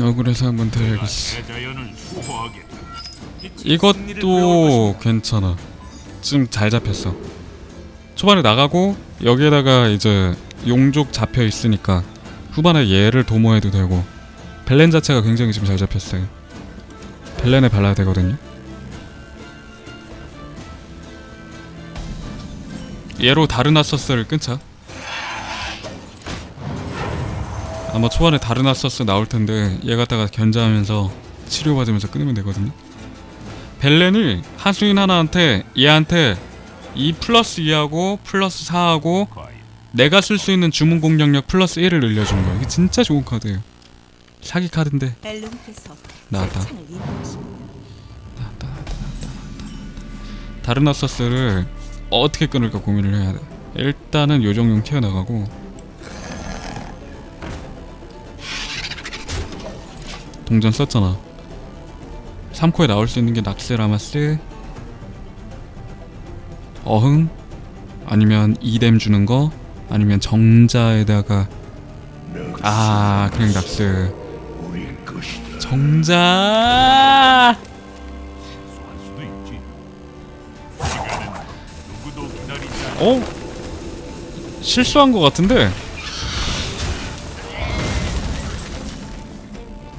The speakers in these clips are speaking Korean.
억울해서 한번 수호하겠다. 이것도 괜찮아. 지금 잘 잡혔어. 초반에 나가고 여기에다가 이제 용족 잡혀 있으니까 후반에 얘를 도모해도 되고 벨렌 자체가 굉장히 지금 잘 잡혔어요. 벨렌에 발라야 되거든요. 얘로 다르나서스를 끊자 아마 초반에 다르나서스 나올 텐데 얘 갖다가 견제하면서 치료받으면서 끊으면 되거든요 벨렌을 하수인 하나한테 얘한테 2 플러스 2하고 플러스 4하고 과연 내가 쓸 수 있는 주문 공격력 플러스 1을 늘려준 거야. 이게 진짜 좋은 카드예요. 사기 카드인데 나왔다. 인도하십니다. 다르나서스를 어떻게 끊을까 고민을 해야 돼. 일단은 요정용 튀어나가고 동전 썼잖아. 3코에 나올 수 있는 게 낙스라마스 어흥 아니면 이뎀 주는 거 아니면 정자에다가 아 그냥 낙스 정자. 어? 실수한 것 같은데?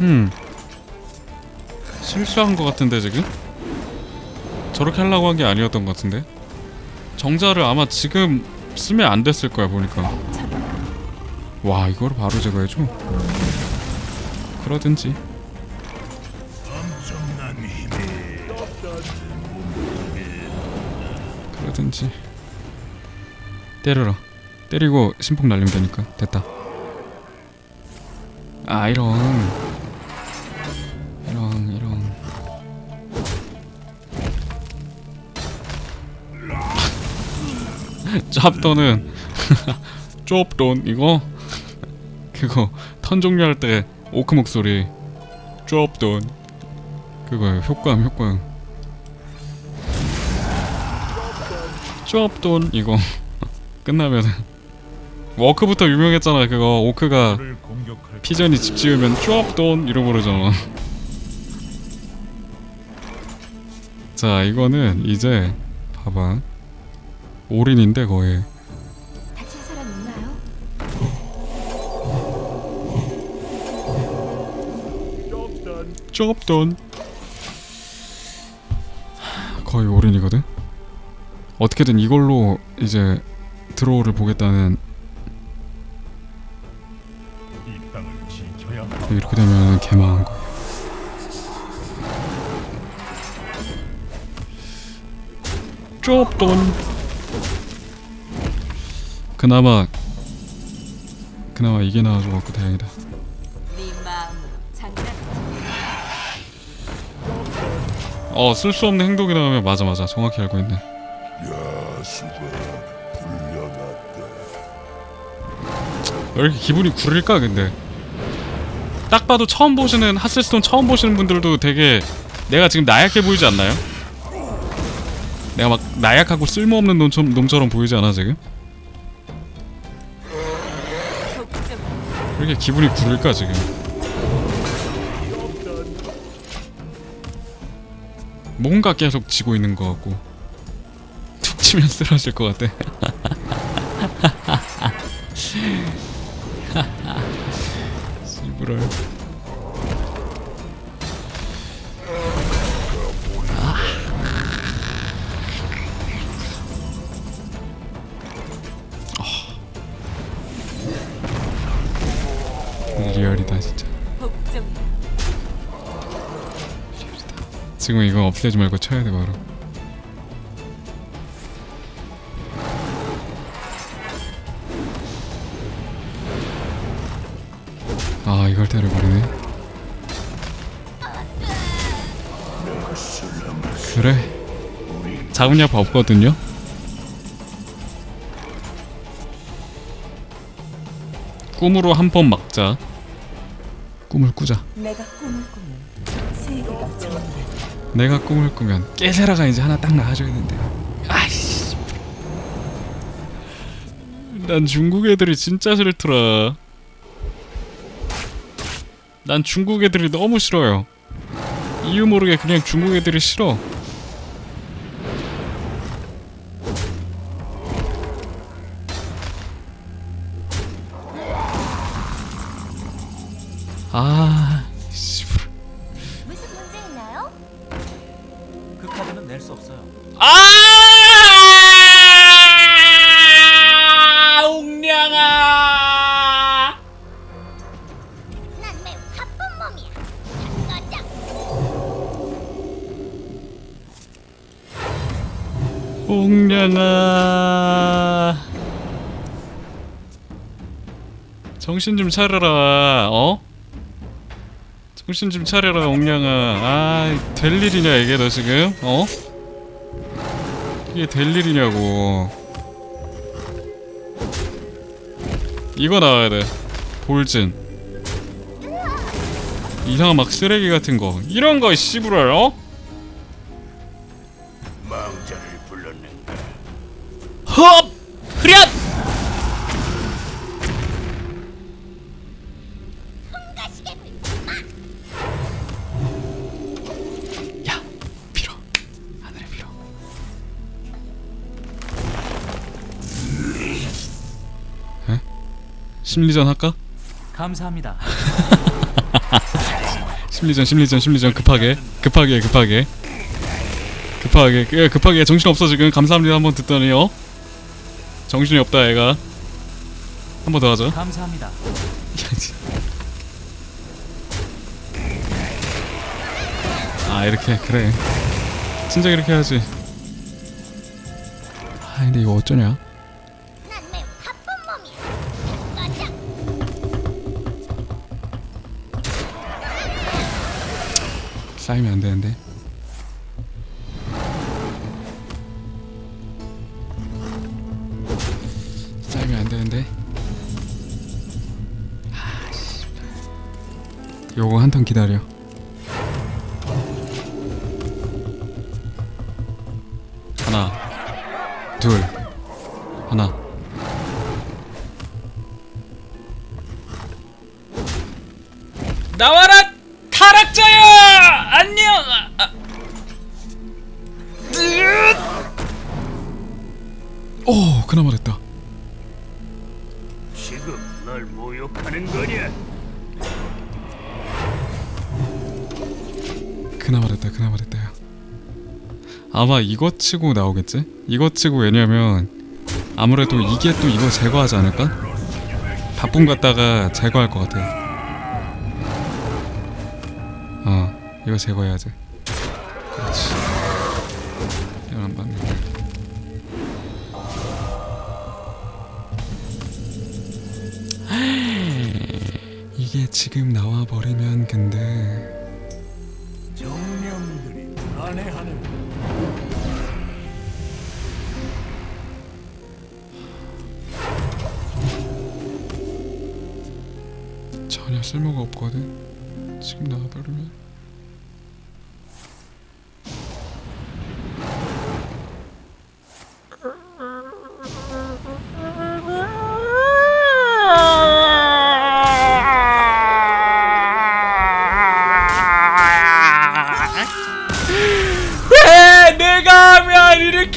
음. 실수한 것 같은데 지금? 저렇게 하려고 한 게 아니었던 것 같은데? 정자를 아마 지금 쓰면 안 됐을 거야 보니까. 와 이거를 바로 제거해줘? 그러든지. 그러든지. 때려라. 때리고 신폭 날리면 되니까. 됐다. 아 이런 짭돈은 좁돈 이거? 그거 턴 종료할 때 오크 목소리 좁돈 그거 효과음 효과음. 좁돈 이거 끝나면 워크부터 유명했잖아. 그거 오크가 피전이 집 지으면 좁돈 이러고 그러잖아. 자 이거는 이제 봐봐 올인인데 거의 다친 사람 있나요? 좁돈 거의 올인이거든 어떻게든 이걸로 이제 드로우를 보겠다는 이. 이렇게 되면 개망한 거야 좁돈 그나마 그나마 이게 나와줘갖고 다행이다 네 마음으로 장난하지. 어 쓸 수 없는 행동이 나오면 맞아 맞아 정확히 알고 있네 왜 이렇게 기분이 구릴까 근데 딱 봐도 처음 보시는 하스스톤 처음 보시는 분들도 되게 내가 지금 나약해 보이지 않나요? 내가 막 나약하고 쓸모없는 놈처럼, 놈처럼 보이지 않아 지금? 이렇게 기분이 구릴까 지금? 뭔가 계속 지고 있는 것 같고. 툭 치면 쓰러질 것 같아. 씨부럴 리얼이다 진짜. 지금 이거 없애지 말고 쳐야 돼 바로. 아 이걸 때려버리네. 그래. 잡은 야파 없거든요? 꿈으로 한 번 막자 꿈을 꾸자. 내가 꿈을 꾸면 세계가 정말 내가 꿈을 꾸면 깨세라가 이제 하나 딱 나와줘야 되는데. 아이씨. 난 중국 애들이 진짜 싫더라. 난 중국 애들이 너무 싫어요. 이유 모르게 그냥 중국 애들이 싫어. 그 카드는 낼수 없어요. 아! 옥량아! 난 매우 바쁜 몸이야. 가자. 옥량아. 정신 좀 차려라. 어? 정신 좀 차려라, 옥량아. 아, 될 일이냐 이게 너 지금? 어? 이게 될 일이냐고. 이거 나와야 돼. 볼진. 이상한 막 쓰레기 같은 거. 이런 거 씨부랄 어? 망자를 불렀는가? 헙! 흐렷! 심리전 할까? 감사합니다. 심리전, 심리전, 심리전 급하게, 급하게, 급하게, 급하게, 예, 급하게 정신 없어 지금 감사합니다 한번 듣더니 어? 정신이 없다 애가. 한 번 더 하자. 감사합니다. 아 이렇게 그래. 진작 이렇게 해야지. 아 근데 이거 어쩌냐? 쌓이면 안 되는데. 쌓이면 안 되는데. 아. 요거 한 턴 기다려. 하나, 둘, 하나. 나와라 오, 그나마 됐다. 지금 널 모욕하는 거냐? 그나마 됐다, 그나마 됐다. 야. 아마 이거 치고 나오겠지? 이거 치고 왜냐면 아무래도 이게 또 이거 제거하지 않을까? 바쁨 갔다가 제거할 것 같아. 어, 이거 제거해야지. 그렇지. 지금 나와 버리면 근데 정령들이 불안해하는 전혀 쓸모가 없거든. 지금 나와 버리면.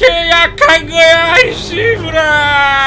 이렇게 약한 거야, 씨부라!